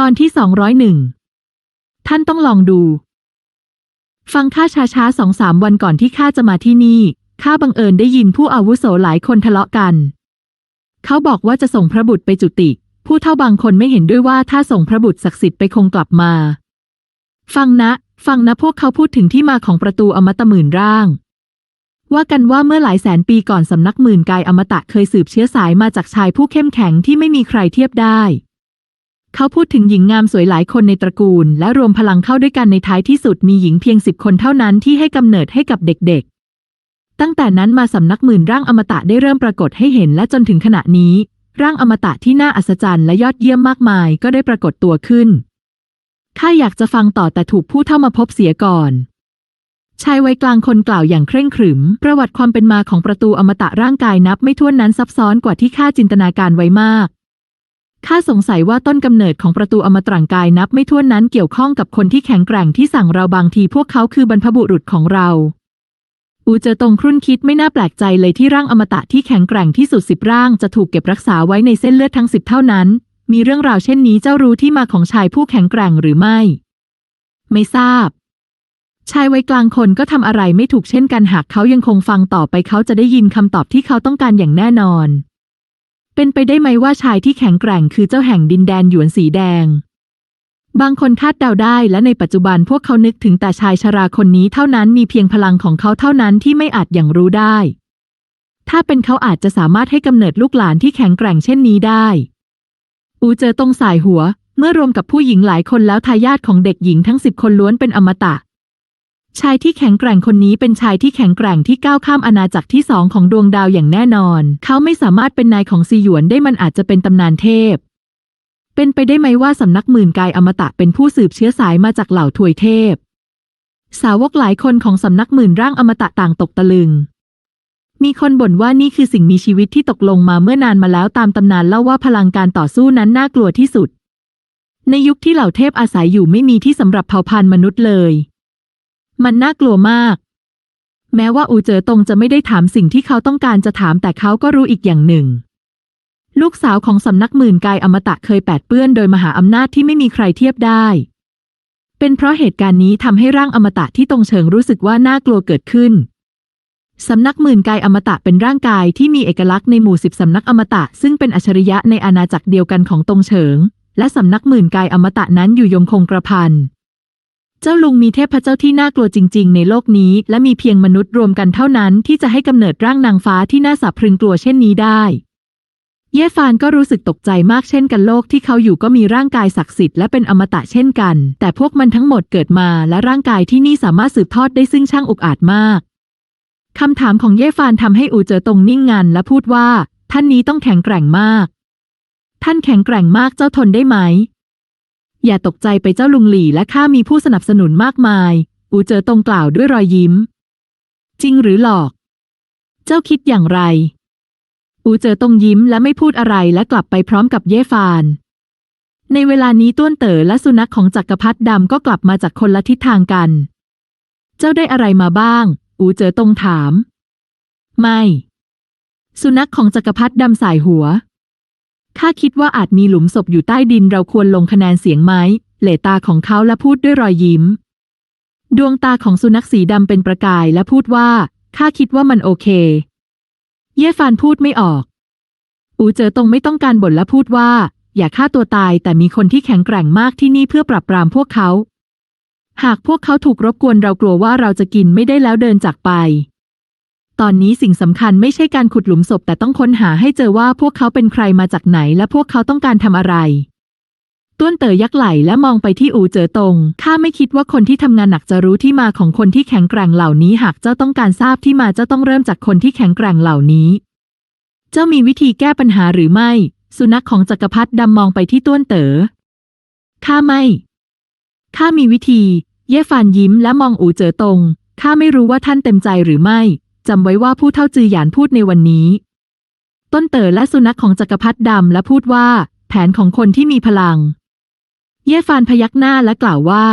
ตอนที่สองร้อยหนึ่งท่านต้องลองดู ฟังข้าช้าๆสองสามวันก่อนที่ข้าจะมาที่นี่ ข้าบังเอิญได้ยินผู้อาวุโสหลายคนทะเลาะกัน เขาบอกว่าจะส่งพระบุตรไปจุติ ผู้เท่าบางคนไม่เห็นด้วยว่าถ้าส่งพระบุตรศักดิ์สิทธิ์ไปคงกลับมา ฟังนะ ฟังนะพวกเขาพูดถึงที่มาของประตูอมตะหมื่นร่าง ว่ากันว่าเมื่อหลายแสนปีก่อนสำนักหมื่นกายอมตะเคยสืบเชื้อสายมาจากชายผู้เข้มแข็งที่ไม่มีใครเทียบได้ เขาพูดถึงหญิงงามสวยหลายคนในตระกูล และรวมพลังเข้าด้วยกันในท้ายที่สุดมีหญิงเพียงสิบคนเท่านั้นที่ให้กำเนิดให้กับเด็กๆ ตั้งแต่นั้นมาสำนักหมื่นร่างอมตะได้เริ่มปรากฏให้เห็นและจนถึงขณะนี้ ร่างอมตะที่น่าอัศจรรย์และยอดเยี่ยมมากมายก็ได้ปรากฏตัวขึ้นข้าอยากจะฟังต่อแต่ถูกผู้เท่ามาพบเสียก่อนชายวัยกลางคนกล่าวอย่างเคร่งขรึม ประวัติความเป็นมาของประตูอมตะร่างกายนับไม่ถ้วนนั้นซับซ้อนกว่าที่ข้าจินตนาการไว้มาก ข้าสงสัยว่าต้นกำเนิดของประตูอมตร่างกายนับไม่ถ้วนนั้นเกี่ยวข้องกับคนที่แข็งแกร่งที่สั่งเราบางทีพวกเขาคือบรรพบุรุษของเรา อูเจอตรงครุ่นคิดไม่น่าแปลกใจเลยที่ร่างอมตะที่แข็งแกร่งที่สุดสิบร่างจะถูกเก็บรักษาไว้ในเส้นเลือดทั้งสิบเท่านั้น มีเรื่องราวเช่นนี้เจ้ารู้ที่มาของชายผู้แข็งแกร่งหรือไม่ ไม่ทราบ ชายวัยกลางคนก็ทำอะไรไม่ถูกเช่นกันหากเขายังคงฟังต่อไปเขาจะได้ยินคำตอบที่เขาต้องการอย่างแน่นอน เป็นไปได้ไหมว่าชายที่แข็งแกร่งคือเจ้าแห่งดินแดนหยวนสีแดง บางคนคาดเดาได้และในปัจจุบันพวกเขานึกถึงแต่ชายชราคนนี้เท่านั้นมีเพียงพลังของเขาเท่านั้นที่ไม่อาจอย่างรู้ได้ ถ้าเป็นเขาอาจจะสามารถให้กำเนิดลูกหลานที่แข็งแกร่งเช่นนี้ได้ อูเจอตรงสายหัว เมื่อรวมกับผู้หญิงหลายคนแล้วทายาทของเด็กหญิงทั้งสิบคนล้วนเป็นอมตะ ชายที่แข็งแกร่งคนนี้เป็นชายที่แข็งแกร่งที่ก้าวข้ามอาณาจักรที่สองของดวงดาวอย่างแน่นอน เขาไม่สามารถเป็นนายของซีหยวนได้มันอาจจะเป็นตำนานเทพ เป็นไปได้ไหมว่าสำนักหมื่นกายอมตะเป็นผู้สืบเชื้อสายมาจากเหล่าทวยเทพ สาวกหลายคนของสำนักหมื่นร่างอมตะต่างตกตะลึง มีคนบ่นว่านี่คือสิ่งมีชีวิตที่ตกลงมาเมื่อนานมาแล้วตามตำนานเล่าว่าพลังการต่อสู้นั้นน่ากลัวที่สุด ในยุคที่เหล่าเทพอาศัยอยู่ไม่มีที่สำหรับเผ่าพันธุ์มนุษย์เลย มันน่ากลัวมาก แม้ว่าอูเจ๋อตงจะไม่ได้ถามสิ่งที่เขาต้องการจะถามแต่เขาก็รู้อีกอย่างหนึ่ง ลูกสาวของสำนักหมื่นกายอมตะเคยแปดเปื้อนโดยมหาอำนาจที่ไม่มีใครเทียบได้ เป็นเพราะเหตุการณ์นี้ทำให้ร่างอมตะที่ตรงเฉิงรู้สึกว่าน่ากลัวเกิดขึ้นสำนักหมื่นกายอมตะเป็นร่างกายที่มีเอกลักษณ์ในหมู่สิบสำนักอมตะซึ่งเป็นอัจฉริยะในอาณาจักรเดียวกันของตรงเฉิง และสำนักหมื่นกายอมตะนั้นอยู่ยงคงกระพันเจ้าลุงมีเทพเจ้าที่น่ากลัวจริง ๆ ในโลกนี้ และมีเพียงมนุษย์รวมกันเท่านั้น ที่จะให้กำเนิดร่างนางฟ้าที่น่าสะพรึงกลัวเช่นนี้ได้ เย่ฟานก็รู้สึกตกใจมากเช่นกันโลกที่เขาอยู่ก็มีร่างกายศักดิ์สิทธิ์และเป็นอมตะเช่นกัน แต่พวกมันทั้งหมดเกิดมาและร่างกายที่นี่สามารถสืบทอดได้ซึ่งช่างอุกอาจมากคำถามของเย่ฟานทำให้อูเจอตรงนิ่งงันและพูดว่า ท่านนี้ต้องแข็งแกร่งมาก ท่านแข็งแกร่งมากเจ้าทนได้ไหม อย่าตกใจไปเจ้าลุงหลี่และข้ามีผู้สนับสนุนมากมาย อูเจอตรงกล่าวด้วยรอยยิ้ม จริงหรือหลอก เจ้าคิดอย่างไร อูเจอตรงยิ้มและไม่พูดอะไรและกลับไปพร้อมกับเย่ฟาน ในเวลานี้ต้วนเต๋อและสุนัขของจักรพรรดิดำก็กลับมาจากคนละทิศทางกัน เจ้าได้อะไรมาบ้าง อูเจอตรงถาม ไม่ สุนัขของจักรพรรดิดำสายหัว ข้าคิดว่าอาจมีหลุมศพอยู่ใต้ดินเราควรลงคะแนนเสียงไหมเหลตาของเขาและพูดด้วยรอยยิ้ม ดวงตาของสุนัขสีดำเป็นประกายและพูดว่าข้าคิดว่ามันโอเค เย่ฟานพูดไม่ออก อูเจอตงไม่ต้องการบ่นและพูดว่า อย่าฆ่าตัวตายแต่มีคนที่แข็งแกร่งมากที่นี่เพื่อปรับปรามพวกเขา หากพวกเขาถูกรบกวนเรากลัวว่าเราจะกินไม่ได้แล้วเดินจากไป ตอนนี้สิ่งสำคัญไม่ใช่การขุดหลุมศพแต่ต้องค้นหาให้เจอว่าพวกเขาเป็นใครมาจากไหนและพวกเขาต้องการทำอะไร ต้วนเต๋อยักไหลและมองไปที่อูเจ๋อตง ข้าไม่คิดว่าคนที่ทำงานหนักจะรู้ที่มาของคนที่แข็งแกร่งเหล่านี้ หากเจ้าต้องการทราบที่มาเจ้าต้องเริ่มจากคนที่แข็งแกร่งเหล่านี้ เจ้ามีวิธีแก้ปัญหาหรือไม่ สุนัขของจักรพรรดิดำมองไปที่ต้วนเต๋อ ข้าไม่ ข้ามีวิธี เย่ฟานยิ้มและมองอูเจ๋อตง ข้าไม่รู้ว่าท่านเต็มใจหรือไม่ จำไว้ว่าผู้เท่าจือหยานพูดในวันนี้ ต้นเต๋อและสุนัขของจักรพรรดิดำและพูดว่า แผนของคนที่มีพลัง เย่ฟานพยักหน้าและกล่าวว่า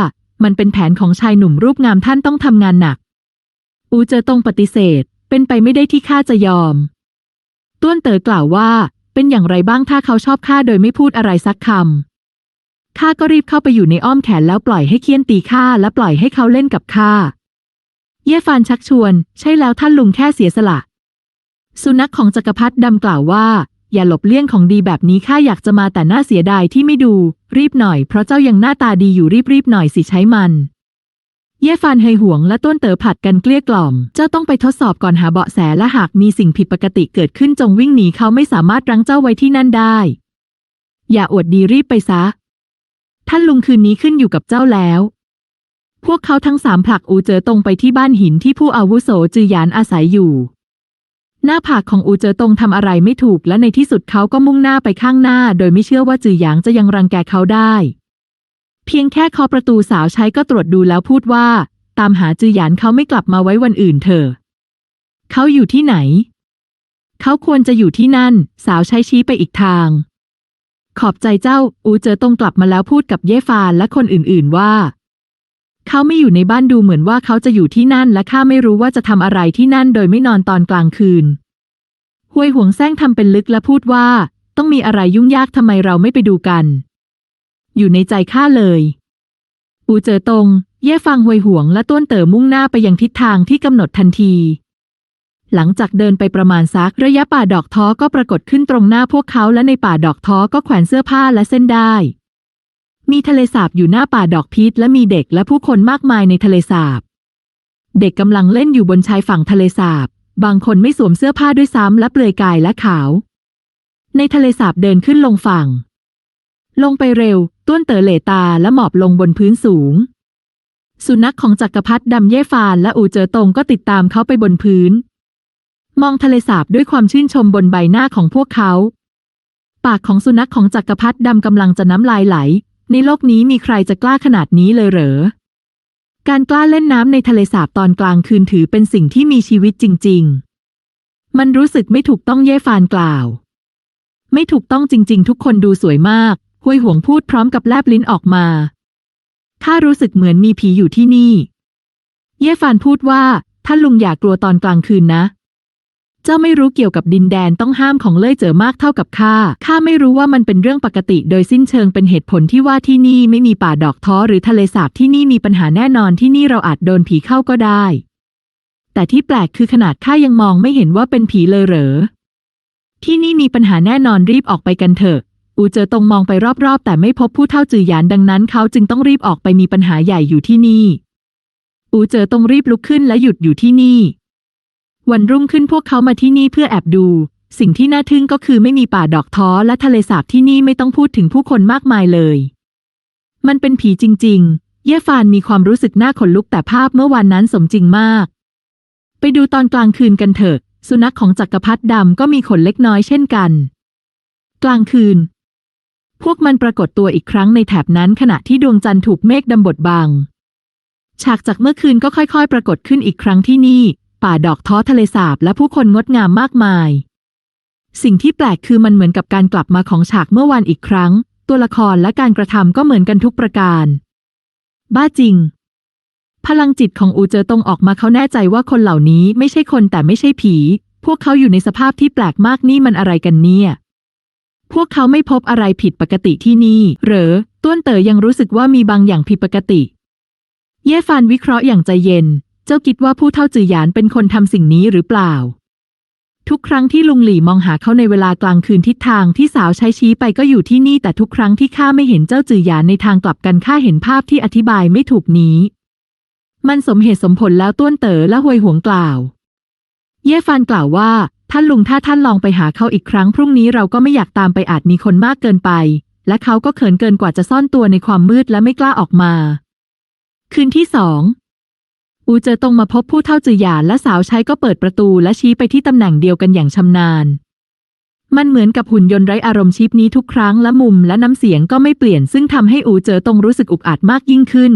มันเป็นแผนของชายหนุ่มรูปงามท่านต้องทำงานหนัก อูเจอตงปฏิเสธ เป็นไปไม่ได้ที่ข้าจะยอม ต้วนเต๋อกล่าวว่า เป็นอย่างไรบ้างถ้าเขาชอบข้าโดยไม่พูดอะไรสักคำข้าก็รีบเข้าไปอยู่ในอ้อมแขนแล้วปล่อยให้เคียนตีข้าและปล่อยให้เขาเล่นกับข้า เย่ฟานชักชวน ใช่แล้วท่านลุงแค่เสียสละ สุนัขของจักรพรรดิดำกล่าวว่า อย่าหลบเลี่ยงของดีแบบนี้ข้าอยากจะมาแต่น่าเสียดายที่ไม่ดู รีบหน่อยเพราะเจ้ายังหน้าตาดีอยู่รีบๆหน่อยสิใช้มัน เย่ฟานเฮยห่วงและต้นเต๋อผัดกันเกลี้ยกล่อม เจ้าต้องไปทดสอบก่อนหาเบาะแสและหากมีสิ่งผิดปกติเกิดขึ้นจงวิ่งหนีเขาไม่สามารถรั้งเจ้าไว้ที่นั่นได้ อย่าอวดดีรีบไปซะ ท่านลุงคืนนี้ขึ้นอยู่กับเจ้าแล้ว พวกเขาทั้งสามผลักอูเจอตรงไปที่บ้านหินที่ผู้อาวุโสจือหยานอาศัยอยู่ หน้าผากของอูเจอตรงทำอะไรไม่ถูกและในที่สุดเขาก็มุ่งหน้าไปข้างหน้า โดยไม่เชื่อว่าจือหยางจะยังรังแกเขาได้ เพียงแค่เคาะประตูสาวใช้ก็ตรวจดูแล้วพูดว่า ตามหาจือหยานเขาไม่กลับมาไว้วันอื่นเถอะเขาอยู่ที่ไหน เขาควรจะอยู่ที่นั่น สาวใช้ชี้ไปอีกทาง ขอบใจเจ้า อูเจอตรงกลับมาแล้วพูดกับเย่ฟานและคนอื่น ๆ ว่า เขาไม่อยู่ในบ้านดูเหมือนว่าเขาจะอยู่ที่นั่นและข้าไม่รู้ว่าจะทำอะไรที่นั่นโดยไม่นอนตอนกลางคืนหวยห่วงแซงทำเป็นลึกและพูดว่า ต้องมีอะไรยุ่งยากทำไมเราไม่ไปดูกัน อยู่ในใจข้าเลยอูเจอตงเย่ฟังหวยห่วงและต้วนเต๋อมุ่งหน้าไปยังทิศทางที่กำหนดทันที หลังจากเดินไปประมาณสักระยะป่าดอกท้อก็ปรากฏขึ้นตรงหน้าพวกเขาและในป่าดอกท้อก็แขวนเสื้อผ้าและเส้นได้ มีทะเลสาบอยู่หน้าป่าดอกพีชและมีเด็กและผู้คนมากมายในทะเลสาบ เด็กกำลังเล่นอยู่บนชายฝั่งทะเลสาบ บางคนไม่สวมเสื้อผ้าด้วยซ้ำและเปลือยกายและขาว ในทะเลสาบเดินขึ้นลงฝั่ง ลงไปเร็ว ต้วนเต๋อเหลตาและหมอบลงบนพื้นสูง สุนัขของจักรพรรดิดำเย่ฟานและอูเจอตงก็ติดตามเขาไปบนพื้น มองทะเลสาบด้วยความชื่นชมบนใบหน้าของพวกเขา ปากของสุนัขของจักรพรรดิดำกำลังจะน้ำลายไหล ในโลกนี้มีใครจะกล้าขนาดนี้เลยเหรอ การกล้าเล่นน้ำในทะเลสาบตอนกลางคืนถือเป็นสิ่งที่มีชีวิตจริง ๆ มันรู้สึกไม่ถูกต้องเย่ฟานกล่าว ไม่ถูกต้องจริง ๆ ทุกคนดูสวยมากห้วยห่วงพูดพร้อมกับแลบลิ้นออกมา ข้ารู้สึกเหมือนมีผีอยู่ที่นี่ เย่ฟานพูดว่าท่านลุงอย่ากลัวตอนกลางคืนนะ เจ้าไม่รู้เกี่ยวกับดินแดนต้องห้ามของเล่ยเจอมากเท่ากับข้า ข้าไม่รู้ว่ามันเป็นเรื่องปกติโดยสิ้นเชิงเป็นเหตุผลที่ว่าที่นี่ไม่มีป่าดอกท้อหรือทะเลสาบที่นี่มีปัญหาแน่นอนที่นี่เราอาจโดนผีเข้าก็ได้ แต่ที่แปลกคือขนาดข้ายังมองไม่เห็นว่าเป็นผีเลยเหรอ ที่นี่มีปัญหาแน่นอนรีบออกไปกันเถอะ อูเจอตรงมองไปรอบๆ แต่ไม่พบผู้เท่าจือหยานดังนั้น เขาจึงต้องรีบออกไปมีปัญหาใหญ่อยู่ที่นี่ อูเจอตรงรีบลุกขึ้นและหยุดอยู่ที่นี่ วันรุ่งขึ้นพวกเขามาที่นี่เพื่อแอบดู สิ่งที่น่าทึ่งก็คือไม่มีป่าดอกท้อและทะเลสาบที่นี่ไม่ต้องพูดถึงผู้คนมากมายเลย มันเป็นผีจริง ๆ เย่ฟานมีความรู้สึกหน้าขนลุกแต่ภาพเมื่อวานนั้นสมจริงมาก ไปดูตอนกลางคืนกันเถอะ สุนัขของจักรพรรดิดำก็มีขนเล็กน้อยเช่นกัน กลางคืน พวกมันปรากฏตัวอีกครั้งในแถบนั้นขณะที่ดวงจันทร์ถูกเมฆดำบดบังฉากจากเมื่อคืนก็ค่อยๆ ปรากฏขึ้นอีกครั้งที่นี่ ป่าดอกท้อทะเลสาบและผู้คนงดงามมากมาย สิ่งที่แปลกคือมันเหมือนกับการกลับมาของฉากเมื่อวานอีกครั้ง ตัวละครและการกระทำก็เหมือนกันทุกประการ บ้าจริง พลังจิตของอูเจอตงออกมาเขาแน่ใจว่าคนเหล่านี้ไม่ใช่คนแต่ไม่ใช่ผี พวกเขาอยู่ในสภาพที่แปลกมากนี่มันอะไรกันเนี่ยพวกเขาไม่พบอะไรผิดปกติที่นี่ หรอต้วนเต๋อยังรู้สึกว่ามีบางอย่างผิดปกติ เย่ฟานวิเคราะห์อย่างใจเย็น เจ้าคิดว่าผู้เท่าจือหยานเป็นคนทำสิ่งนี้หรือเปล่า ทุกครั้งที่ลุงหลี่มองหาเขาในเวลากลางคืนทิศทางที่สาวใช้ชี้ไปก็อยู่ที่นี่แต่ทุกครั้งที่ข้าไม่เห็นเจ้าจือหยานในทางกลับกันข้าเห็นภาพที่อธิบายไม่ถูกนี้ มันสมเหตุสมผลแล้วต้วนเต๋อและห่วยหวงกล่าว เย่ฟานกล่าวว่าท่านลุงถ้าท่านลองไปหาเขาอีกครั้งพรุ่งนี้เราก็ไม่อยากตามไปอาจมีคนมากเกินไป และเขาก็เขินเกินกว่าจะซ่อนตัวในความมืดและไม่กล้าออกมา คืนที่สอง อูเจอตรงมาพบผู้เท่าจือหยานและสาวใช้ก็เปิดประตูและชี้ไปที่ตำแหน่งเดียวกันอย่างชำนาญ มันเหมือนกับหุ่นยนต์ไร้อารมณ์ชิปนี้ทุกครั้งและมุมและน้ำเสียงก็ไม่เปลี่ยนซึ่งทำให้อูเจอตรงรู้สึกอุกอาจมากยิ่งขึ้น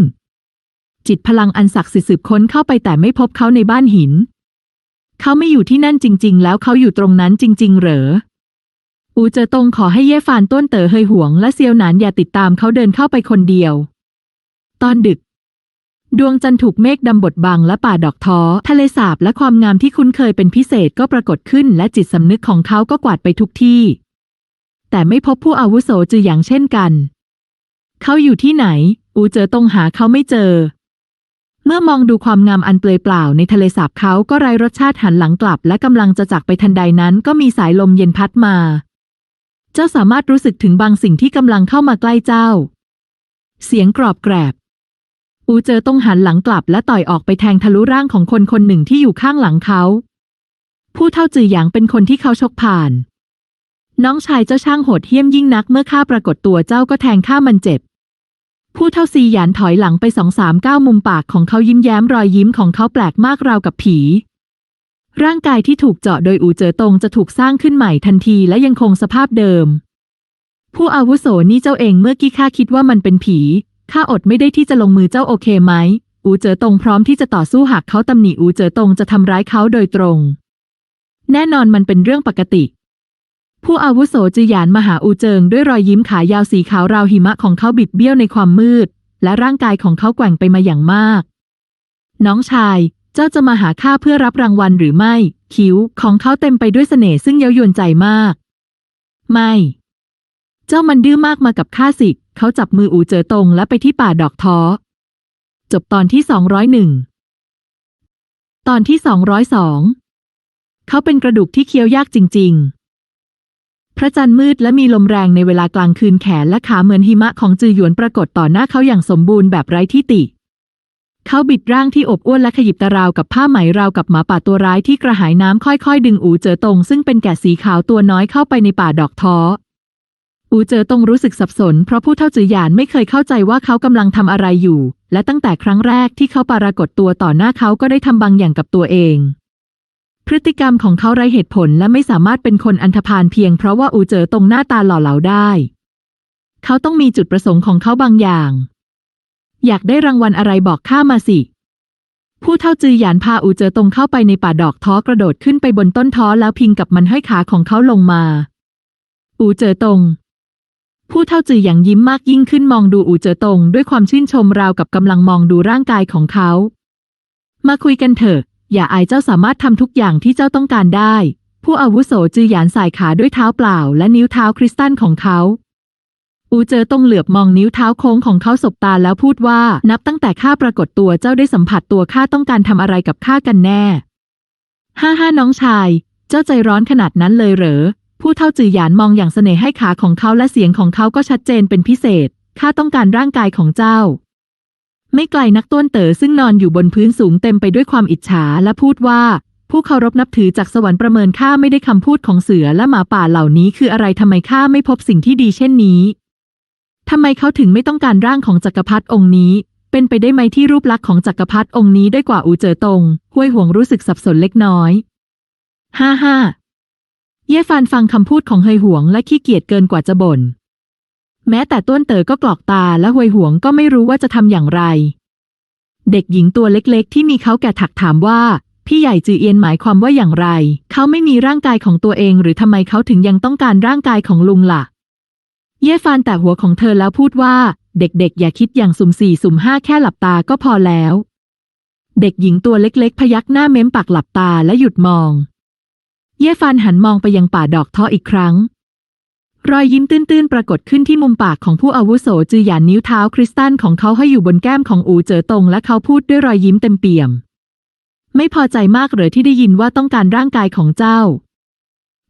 จิตพลังอันศักดิ์สิทธิ์สืบค้นเข้าไปแต่ไม่พบเขาในบ้านหิน เขาไม่อยู่ที่นั่นจริง ๆ แล้วเขาอยู่ตรงนั้นจริง ๆ เหรออูเจอตงขอให้เย่ฟานต้นเต๋อเฮยหวงและเซียวหนานอย่าติดตามเขาเดินเข้าไปคนเดียว ตอนดึก ดวงจันทร์ถูกเมฆดำบดบังและป่าดอกท้อทะเลสาบและความงามที่คุ้นเคยเป็นพิเศษก็ปรากฏขึ้น และจิตสำนึกของเขาก็กวาดไปทุกที่ แต่ไม่พบผู้อาวุโสจือหยางเช่นกัน เขาอยู่ที่ไหน อูเจอตรงหาเขาไม่เจอ เมื่อมองดูความงามอันเปลยเปล่าในทะเลสาบเขาก็ไร้รสชาติหันหลังกลับ และกำลังจะจากไปทันใดนั้นก็มีสายลมเย็นพัดมา เจ้าสามารถรู้สึกถึงบางสิ่งที่กำลังเข้ามาใกล้เจ้า เสียงกรอบแกรบ อูเจอต้องหันหลังกลับและต่อยออกไปแทงทะลุร่างของคนคนหนึ่งที่อยู่ข้างหลังเขา ผู้เท่าจือหยางเป็นคนที่เขาชกผ่าน น้องชายเจ้าช่างโหดเหี้ยมยิ่งนักเมื่อข้าปรากฏตัวเจ้าก็แทงข้ามันเจ็บ ผู้เท่าซีหยานถอยหลังไปสองสามก้าวมุมปากของเขายิ้มแย้มรอยยิ้มของเขาแปลกมากราวกับผี ร่างกายที่ถูกเจาะโดยอูเจอตงจะถูกสร้างขึ้นใหม่ทันทีและยังคงสภาพเดิมผู้อาวุโสนี่เจ้าเองเมื่อกี้ข้าคิดว่ามันเป็นผี ข้าอดไม่ได้ที่จะลงมือเจ้าโอเคไหม อูเจ๋อตงพร้อมที่จะต่อสู้หากเขาตำหนิอูเจ๋อตงจะทำร้ายเขาโดยตรง แน่นอนมันเป็นเรื่องปกติ ผู้อาวุโสจือหยานมาหาอูเจิงด้วยรอยยิ้มขายาวสีขาวราวหิมะของเขาบิดเบี้ยวในความมืด และร่างกายของเขาแกว่งไปมาอย่างมาก น้องชาย เจ้าจะมาหาข้าเพื่อรับรางวัลหรือไม่ คิ้วของเขาเต็มไปด้วยเสน่ห์ซึ่งเย้ายวนใจมาก ไม่ เจ้ามันดื้อมากมากับข้าสิเขาจับมืออูเจอตรงและไปที่ป่าดอกท้อ จบตอนที่สองร้อยหนึ่งตอนที่สองร้อยสองเขาเป็นกระดูกที่เคี้ยวยากจริง ๆ พระจันทร์มืดและมีลมแรงในเวลากลางคืนแขนและขาเหมือนหิมะของจือหยวนปรากฏต่อหน้าเขาอย่างสมบูรณ์แบบไร้ที่ติ เขาบิดร่างที่อบอ้วนและขยิบตาราวกับผ้าไหมราวกับหมาป่าตัวร้ายที่กระหายน้ำค่อยๆ ดึงอูเจอตรงซึ่งเป็นแกะสีขาวตัวน้อยเข้าไปในป่าดอกท้อ อูเจอตงรู้สึกสับสน เพราะผู้เท่าจือหยานไม่เคยเข้าใจว่าเขากำลังทำอะไรอยู่ และตั้งแต่ครั้งแรกที่เขาปรากฏตัวต่อหน้าเขาก็ได้ทำบางอย่างกับตัวเอง พฤติกรรมของเขาไร้เหตุผลและไม่สามารถเป็นคนอันธพาลเพียงเพราะว่าอูเจอตงหน้าตาหล่อเหลาได้ เขาต้องมีจุดประสงค์ของเขาบางอย่าง อยากได้รางวัลอะไรบอกข้ามาสิ ผู้เท่าจือหยานพาอูเจอตงเข้าไปในป่าดอกท้อกระโดดขึ้นไปบนต้นท้อแล้วพิงกับมันห้อยขาของเขาลงมา อูเจอตง ผู้เท่าจือหยางยิ้มมากยิ่งขึ้นมองดูอูเจอตงด้วยความชื่นชมราวกับกำลังมองดูร่างกายของเขา มาคุยกันเถอะ อย่าอายเจ้าสามารถทำทุกอย่างที่เจ้าต้องการได้ ผู้อาวุโสจือหยานสายขาด้วยเท้าเปล่า และนิ้วเท้าคริสตัลของเขา อูเจอตงเหลือบมองนิ้วเท้าโค้งของเขาสบตาแล้วพูดว่านับตั้งแต่ข้าปรากฏตัวเจ้าได้สัมผัสตัวข้าต้องการทำอะไรกับข้ากันแน่ ห้าห้าน้องชาย เจ้าใจร้อนขนาดนั้นเลยเหรอ ผู้เท่าจือหยานมองอย่างเสน่ห์ให้ขาของเขาและเสียงของเขาก็ชัดเจนเป็นพิเศษ ข้าต้องการร่างกายของเจ้า ไม่ไกลนักต้วนเต๋อซึ่งนอนอยู่บนพื้นสูงเต็มไปด้วยความอิจฉาและพูดว่า ผู้เคารพนับถือจากสวรรค์ประเมินข้าไม่ได้คำพูดของเสือและหมาป่าเหล่านี้คืออะไรทำไมข้าไม่พบสิ่งที่ดีเช่นนี้ทำไมเขาถึงไม่ต้องการร่างของจักรพรรดิองค์นี้ เป็นไปได้ไหมที่รูปลักษณ์ของจักรพรรดิองค์นี้ได้กว่าอูเจอตงห้วยห่วงรู้สึกสับสนเล็กน้อยห้าห้า เย่ฟานฟังคำพูดของเฮยหวงและขี้เกียจเกินกว่าจะบ่น แม้แต่ต้วนเต๋อก็กรอกตาและหวยหวงก็ไม่รู้ว่าจะทำอย่างไร เด็กหญิงตัวเล็กๆ ที่มีเขาแก่ถักถามว่า พี่ใหญ่จือเอียนหมายความว่าอย่างไร เขาไม่มีร่างกายของตัวเองหรือทำไมเขาถึงยังต้องการร่างกายของลุงล่ะ เย่ฟานแต่หัวของเธอแล้วพูดว่า เด็กๆ อย่าคิดอย่างสุ่มสี่สุ่มห้าแค่หลับตาก็พอแล้ว เด็กหญิงตัวเล็กๆ พยักหน้าเม้มปากหลับตาและหยุดมอง เย่ฟานหันมองไปยังป่าดอกท้ออีกครั้ง รอยยิ้มตื้นๆ ปรากฏขึ้นที่มุมปากของผู้อาวุโสจือหยานนิ้วเท้าคริสตัลของเขาให้อยู่บนแก้มของอูเจ๋อตงและเขาพูดด้วยรอยยิ้มเต็มเปี่ยม ไม่พอใจมากเหรอที่ได้ยินว่าต้องการร่างกายของเจ้า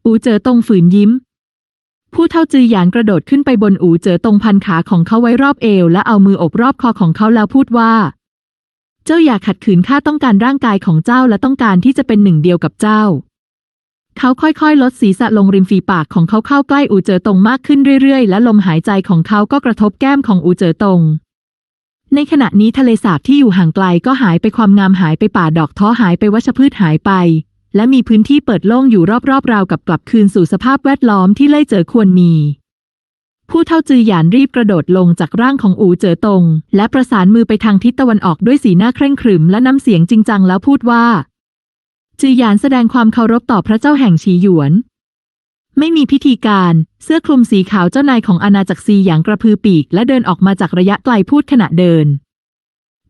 อูเจ๋อตงฝืนยิ้ม ผู้เท่าจือหยานกระโดดขึ้นไปบนอูเจ๋อตงพันขาของเขาไว้รอบเอว และเอามืออบรอบคอของเขาแล้วพูดว่า เจ้าอย่าขัดขืนข้าต้องการร่างกายของเจ้าและต้องการที่จะเป็นหนึ่งเดียวกับเจ้า เขาค่อยๆ ลดศีรษะลงริมฝีปากของเขาเข้าใกล้อูเจอตงมากขึ้นเรื่อยๆ และลมหายใจของเขาก็กระทบแก้มของอูเจอตง ในขณะนี้ทะเลสาบที่อยู่ห่างไกลก็หายไปความงามหายไปป่าดอกท้อหายไปวัชพืชหายไป และมีพื้นที่เปิดโล่งอยู่รอบๆราวกับกลับคืนสู่สภาพแวดล้อมที่เล่ยเจอควรมี ผู้เท่าจือหยานรีบกระโดดลงจากร่างของอูเจอตง และประสานมือไปทางทิศตะวันออกด้วยสีหน้าเคร่งขรึมและน้ำเสียงจริงจังแล้วพูดว่า จือหยานแสดงความเคารพต่อพระเจ้าแห่งฉีหยวน ไม่มีพิธีการ เสื้อคลุมสีขาวเจ้านายของอาณาจักรซีอย่างกระพือปีก และเดินออกมาจากระยะไกลพูดขณะเดิน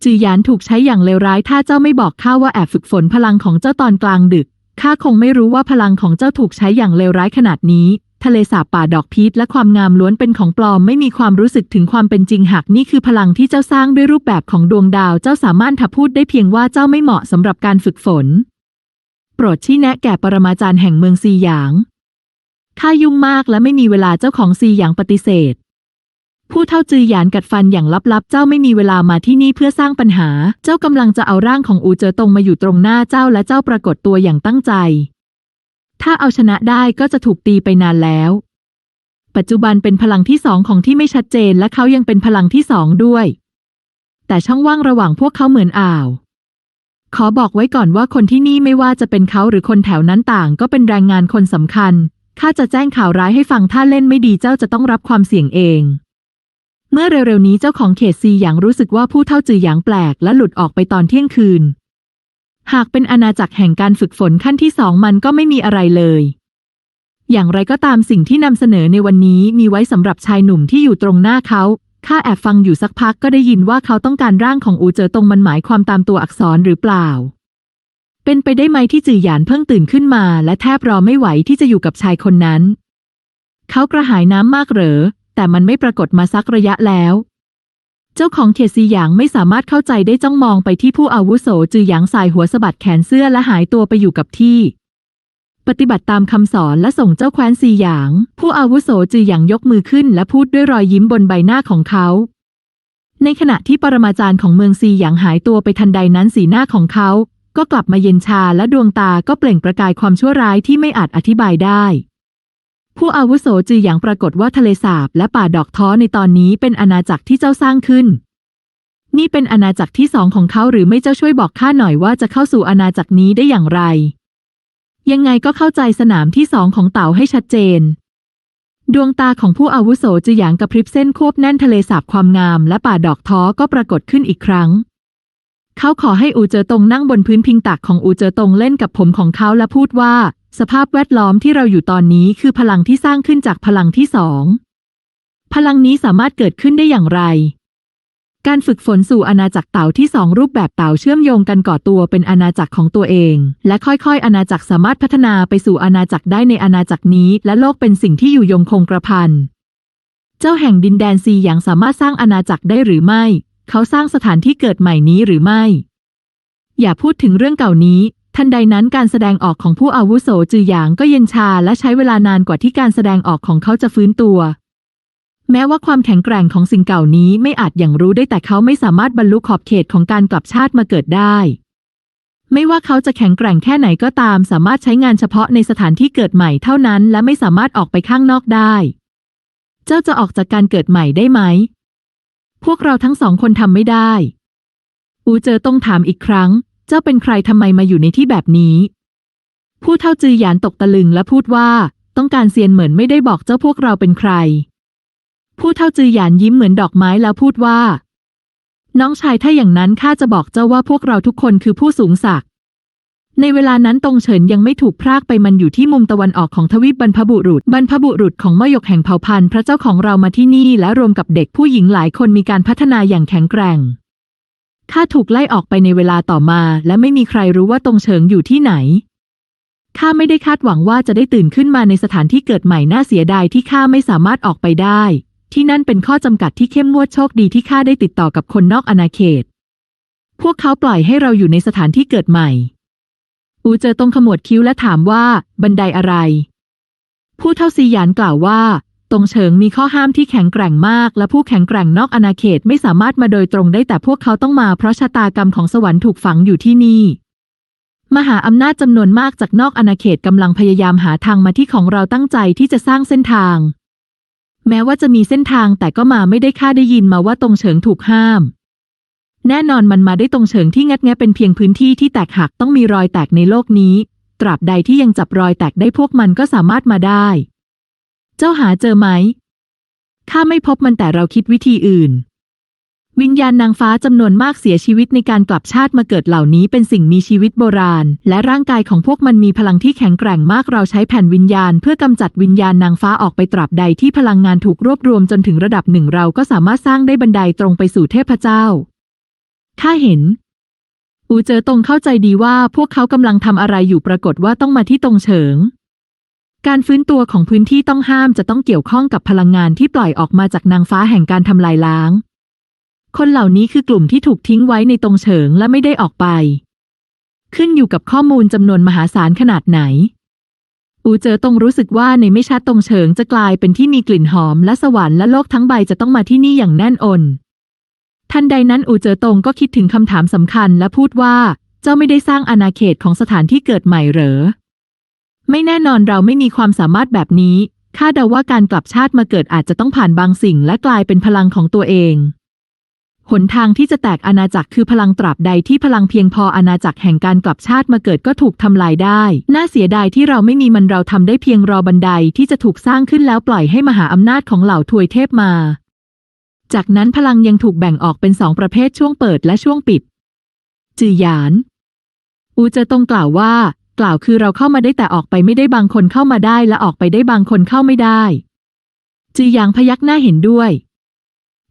จือหยานถูกใช้อย่างเลวร้าย ถ้าเจ้าไม่บอกข้าว่าแอบฝึกฝนพลังของเจ้าตอนกลางดึกข้าคงไม่รู้ว่าพลังของเจ้าถูกใช้อย่างเลวร้ายขนาดนี้ ทะเลสาบป่าดอกพีชและความงามล้วนเป็นของปลอมไม่มีความรู้สึกถึงความเป็นจริงหากนี่คือพลังที่เจ้าสร้างด้วยรูปแบบของดวงดาว เจ้าสามารถทับพูดได้เพียงว่าเจ้าไม่เหมาะสำหรับการฝึกฝน ปรดชี้แนะแก่ปรมาจารย์แห่งเมืองซีหยาง ข้ายุ่งมากและไม่มีเวลาเจ้าของซีหยางปฏิเสธ ผู้เท่าจือหยานกัดฟันอย่างลับๆ เจ้าไม่มีเวลามาที่นี่เพื่อสร้างปัญหา เจ้ากำลังจะเอาร่างของอูเจอตงมาอยู่ตรงหน้าเจ้าและเจ้าปรากฏตัวอย่างตั้งใจ ถ้าเอาชนะได้ก็จะถูกตีไปนานแล้ว ปัจจุบันเป็นพลังที่สองของที่ไม่ชัดเจนและเขายังเป็นพลังที่สองด้วย แต่ช่องว่างระหว่างพวกเขาเหมือนอ่าว ขอบอกไว้ก่อนว่าคนที่นี่ไม่ว่าจะเป็นเขาหรือคนแถวนั้นต่าง ก็เป็นแรงงานคนสำคัญ ข้าจะแจ้งข่าวร้ายให้ฟังถ้าเล่นไม่ดีเจ้าจะต้องรับความเสี่ยงเอง เมื่อเร็วๆนี้เจ้าของเขตซีหยางรู้สึกว่าผู้เท่าจือหยางแปลกและหลุดออกไปตอนเที่ยงคืน หากเป็นอาณาจักรแห่งการฝึกฝนขั้นที่สองมันก็ไม่มีอะไรเลย อย่างไรก็ตามสิ่งที่นำเสนอในวันนี้มีไว้สำหรับชายหนุ่มที่อยู่ตรงหน้าเขา ข้าแอบฟังอยู่สักพักก็ได้ยินว่าเขาต้องการร่างของอูเจอตงมันหมายความตามตัวอักษรหรือเปล่า เป็นไปได้ไหมที่จือหยานเพิ่งตื่นขึ้นมา และแทบรอไม่ไหวที่จะอยู่กับชายคนนั้น เขากระหายน้ำมากเหรอ แต่มันไม่ปรากฏมาสักระยะแล้ว เจ้าของเขตซีหยางไม่สามารถเข้าใจได้จ้องมองไปที่ผู้อาวุโสจือหยางสายหัวสะบัดแขนเสื้อและหายตัวไปอยู่กับที่ ปฏิบัติตามคำสอนและส่งเจ้าแคว้นซีหยาง ผู้อาวุโสจือหยางยกมือขึ้นและพูดด้วยรอยยิ้มบนใบหน้าของเขา ในขณะที่ปรมาจารย์ของเมืองซีหยางหายตัวไปทันใดนั้นสีหน้าของเขา ก็กลับมาเย็นชาและดวงตาก็เปล่งประกายความชั่วร้ายที่ไม่อาจอธิบายได้ ผู้อาวุโสจือหยางปรากฏว่าทะเลสาบและป่าดอกท้อในตอนนี้เป็นอาณาจักรที่เจ้าสร้างขึ้นนี่เป็นอาณาจักรที่สองของเขาหรือไม่เจ้าช่วยบอกข้าหน่อยว่าจะเข้าสู่อาณาจักรนี้ได้อย่างไร ยังไงก็เข้าใจสนามที่สองของเต่าให้ชัดเจน ดวงตาของผู้อาวุโสจือหยางกระพริบเส้นควบแน่นทะเลสาบความงาม และป่าดอกท้อก็ปรากฏขึ้นอีกครั้ง เขาขอให้อูเจอตงนั่งบนพื้นพิงตักของอูเจอตงเล่นกับผมของเขาและพูดว่า สภาพแวดล้อมที่เราอยู่ตอนนี้คือพลังที่สร้างขึ้นจากพลังที่สอง พลังนี้สามารถเกิดขึ้นได้อย่างไร การฝึกฝนสู่อาณาจักรเต่าที่สองรูปแบบเต่าเชื่อมโยงกันก่อตัวเป็นอาณาจักรของตัวเอง และค่อยๆ อาณาจักรสามารถพัฒนาไปสู่อาณาจักรได้ในอาณาจักรนี้ และโลกเป็นสิ่งที่อยู่ยงคงกระพันเจ้าแห่งดินแดนซีหยางสามารถสร้างอาณาจักรได้หรือไม่ เขาสร้างสถานที่เกิดใหม่นี้หรือไม่ อย่าพูดถึงเรื่องเก่านี้ ทันใดนั้นการแสดงออกของผู้อาวุโสจือหยางก็เย็นชาและใช้เวลานานกว่าที่การแสดงออกของเขาจะฟื้นตัว แม้ว่าความแข็งแกร่งของสิ่งเก่านี้ไม่อาจอย่างรู้ได้แต่เขาไม่สามารถบรรลุขอบเขตของการกลับชาติมาเกิดได้ ไม่ว่าเขาจะแข็งแกร่งแค่ไหนก็ตาม สามารถใช้งานเฉพาะในสถานที่เกิดใหม่เท่านั้น และไม่สามารถออกไปข้างนอกได้ เจ้าจะออกจากการเกิดใหม่ได้ไหม พวกเราทั้งสองคนทำไม่ได้ อูเจอต้องถามอีกครั้ง เจ้าเป็นใครทำไมมาอยู่ในที่แบบนี้ ผู้เท่าจือหยานตกตะลึงและพูดว่า ต้องการเซียนเหมือนไม่ได้บอกเจ้าพวกเราเป็นใคร ผู้เท่าจือหยานยิ้มเหมือนดอกไม้แล้วพูดว่า น้องชายถ้าอย่างนั้นข้าจะบอกเจ้าว่าพวกเราทุกคนคือผู้สูงศักดิ์ในเวลานั้นตรงเฉินยังไม่ถูกพรากไปมันอยู่ที่มุมตะวันออกของทวีปบรรพบุรุษ บรรพบุรุษของมยกแห่งเผ่าพันธุ์พระเจ้าของเรามาที่นี่และรวมกับเด็กผู้หญิงหลายคนมีการพัฒนาอย่างแข็งแกร่งข้าถูกไล่ออกไปในเวลาต่อมา และไม่มีใครรู้ว่าตรงเฉิงอยู่ที่ไหนข้าไม่ได้คาดหวังว่าจะได้ตื่นขึ้นมาในสถานที่เกิดใหม่น่าเสียดายที่ข้าไม่สามารถออกไปได้ ที่นั่นเป็นข้อจำกัดที่เข้มงวดโชคดีที่ข้าได้ติดต่อกับคนนอกอาณาเขต พวกเขาปล่อยให้เราอยู่ในสถานที่เกิดใหม่ อูเจอตรงขมวดคิ้วและถามว่า บันไดอะไร ผู้เท่าซีหยานกล่าวว่า ตรงเฉิงมีข้อห้ามที่แข็งแกร่งมาก และผู้แข็งแกร่งนอกอาณาเขตไม่สามารถมาโดยตรงได้แต่พวกเขาต้องมาเพราะชะตากรรมของสวรรค์ถูกฝังอยู่ที่นี่มหาอำนาจจำนวนมากจากนอกอาณาเขตกำลังพยายามหาทางมาที่ของเราตั้งใจที่จะสร้างเส้นทาง แม้ว่าจะมีเส้นทางแต่ก็มาไม่ได้ค่าได้ยินมาว่าตรงเฉิงถูกห้าม แน่นอนมันมาได้ตรงเฉิงที่งัดแงะเป็นเพียงพื้นที่ที่แตกหักต้องมีรอยแตกในโลกนี้ ตราบใดที่ยังจับรอยแตกได้พวกมันก็สามารถมาได้ เจ้าหาเจอไหมข้าไม่พบมันแต่เราคิดวิธีอื่น วิญญาณนางฟ้าจำนวนมากเสียชีวิตในการกลับชาติมาเกิดเหล่านี้เป็นสิ่งมีชีวิตโบราณ และร่างกายของพวกมันมีพลังที่แข็งแกร่งมากเราใช้แผ่นวิญญาณ เพื่อกำจัดวิญญาณนางฟ้าออกไปตราบใดที่พลังงานถูกรวบรวมจนถึงระดับหนึ่งเราก็สามารถสร้างได้บันไดตรงไปสู่เทพเจ้าข้าเห็น อูเจอตรงเข้าใจดีว่าพวกเขากำลังทำอะไรอยู่ปรากฏว่าต้องมาที่ตรงเฉิงการฟื้นตัวของพื้นที่ต้องห้ามจะต้องเกี่ยวข้องกับพลังงานที่ปล่อยออกมาจากนางฟ้าแห่งการทำลายล้าง คนเหล่านี้คือกลุ่มที่ถูกทิ้งไว้ในตรงเฉิงและไม่ได้ออกไป ขึ้นอยู่กับข้อมูลจำนวนมหาศาลขนาดไหน อูเจอตรงรู้สึกว่าในไม่ช้าตรงเฉิงจะกลายเป็นที่มีกลิ่นหอมและสวรรค์และโลกทั้งใบจะต้องมาที่นี่อย่างแน่นอนทันใดนั้นอูเจอตงก็คิดถึงคำถามสำคัญและพูดว่า เจ้าไม่ได้สร้างอาณาเขตของสถานที่เกิดใหม่เหรอ ไม่แน่นอนเราไม่มีความสามารถแบบนี้คาดเดาว่าการกลับชาติมาเกิดอาจจะต้องผ่านบางสิ่งและกลายเป็นพลังของตัวเอง หนทางที่จะแตกอาณาจักรคือพลังตราบใดที่พลังเพียงพออาณาจักรแห่งการกลับชาติมาเกิดก็ถูกทำลายได้ น่าเสียดายที่เราไม่มีมันเราทำได้เพียงรอบันไดที่จะถูกสร้างขึ้นแล้วปล่อยให้มหาอำนาจของเหล่าทวยเทพมา จากนั้นพลังยังถูกแบ่งออกเป็นสองประเภทช่วงเปิดและช่วงปิด จือหยาน อูเจอตรงกล่าวว่า กล่าวคือเราเข้ามาได้แต่ออกไปไม่ได้บางคนเข้ามาได้และออกไปได้บางคนเข้าไม่ได้ จือหยางพยักหน้าเห็นด้วย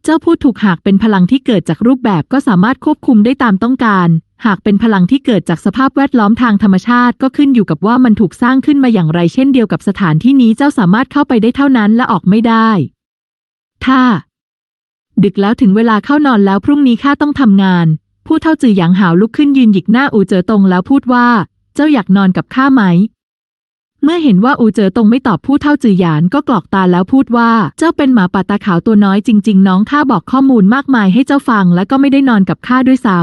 เจ้าพูดถูกหากเป็นพลังที่เกิดจากรูปแบบก็สามารถควบคุมได้ตามต้องการ หากเป็นพลังที่เกิดจากสภาพแวดล้อมทางธรรมชาติ ก็ขึ้นอยู่กับว่ามันถูกสร้างขึ้นมาอย่างไร เช่นเดียวกับสถานที่นี้เจ้าสามารถเข้าไปได้เท่านั้นและออกไม่ได้ ถ้า ดึกแล้วถึงเวลาเข้านอนแล้วพรุ่งนี้ข้าต้องทำงาน ผู้เท่าจือหยางหาวลุกขึ้นยืนหยิกหน้าอูเจอตรงแล้วพูดว่า เจ้าอยากนอนกับข้าไหม เมื่อเห็นว่าอูเจอตรงไม่ตอบผู้เท่าจือหยานก็กรอกตาแล้วพูดว่า เจ้าเป็นหมาป่าตาขาวตัวน้อยจริง ๆ น้องข้าบอกข้อมูลมากมายให้เจ้าฟังและก็ไม่ได้นอนกับข้าด้วยซ้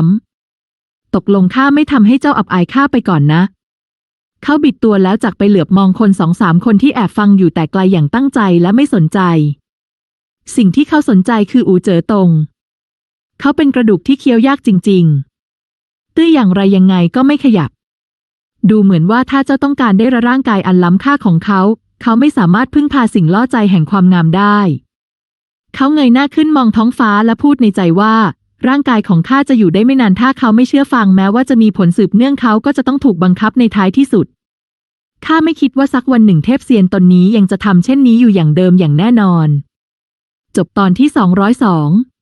ำตกลงข้าไม่ทำให้เจ้าอับอายข้าไปก่อนนะ เขาบิดตัวแล้วจากไปเหลือบมองคนสองสามคนที่แอบฟังอยู่แต่ไกลอย่างตั้งใจและไม่สนใจ สิ่งที่เขาสนใจคืออูเจอตงเขาเป็นกระดูกที่เคี้ยวยากจริง ๆ ตื้ออย่างไรยังไงก็ไม่ขยับ ดูเหมือนว่าถ้าเจ้าต้องการได้ระร่างกายอันล้ำค่าของเขา เขาไม่สามารถพึ่งพาสิ่งล่อใจแห่งความงามได้ เขาเงยหน้าขึ้นมองท้องฟ้าและพูดในใจว่า ร่างกายของข้าจะอยู่ได้ไม่นานถ้าเขาไม่เชื่อฟังแม้ว่าจะมีผลสืบเนื่องเขาก็จะต้องถูกบังคับในท้ายที่สุดข้าไม่คิดว่าสักวันหนึ่งเทพเซียนตนนี้ยังจะทำเช่นนี้อยู่อย่างเดิมอย่างแน่นอน จบตอนที่ 202